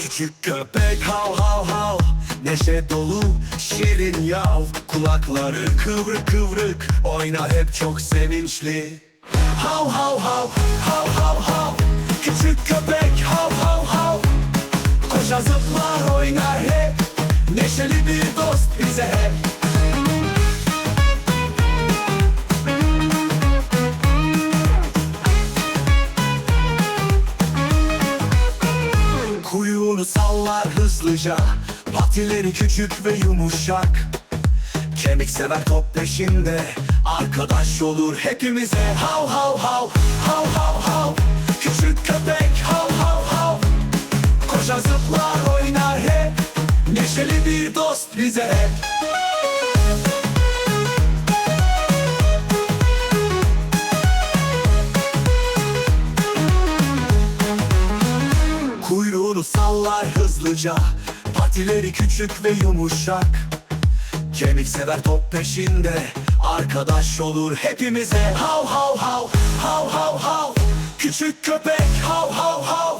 Küçük köpek hav hav hav. Neşe dolu şirin yav. Kulakları kıvrık kıvrık. Oyna hep çok sevinçli. Hav hav hav hav hav hav. Küçük köpek hav hav hav. Koşar zıplar oynar hep. Neşeli bir dost bize hep hızlıca. Patileri küçük ve yumuşak. Kemik sever top peşinde. Arkadaş olur hepimize. Hav hav hav. Hav hav hav. Küçük köpek. Hav hav hav. Koşar zıplar oynar hep. Neşeli bir dost bize hep. Kuyruğunu sallar hızlıca Patileri küçük ve yumuşak. Kemik sever top peşinde Arkadaş olur hepimize. Hav hav hav hav hav hav. Küçük köpek hav hav hav.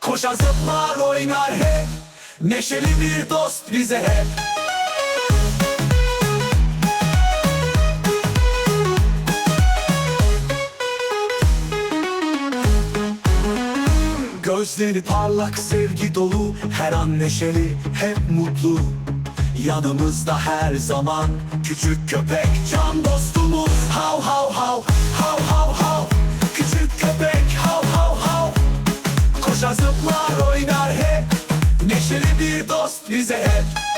Koşar zıplar oynar hep. Neşeli bir dost bize hep Gözleri parlak sevgi dolu Her an neşeli hep mutlu. Yanımızda her zaman Küçük köpek can dostumuz. Hav hav hav hav hav hav. Küçük köpek hav hav hav. Koşar zıplar oynar hep Neşeli bir dost bize hep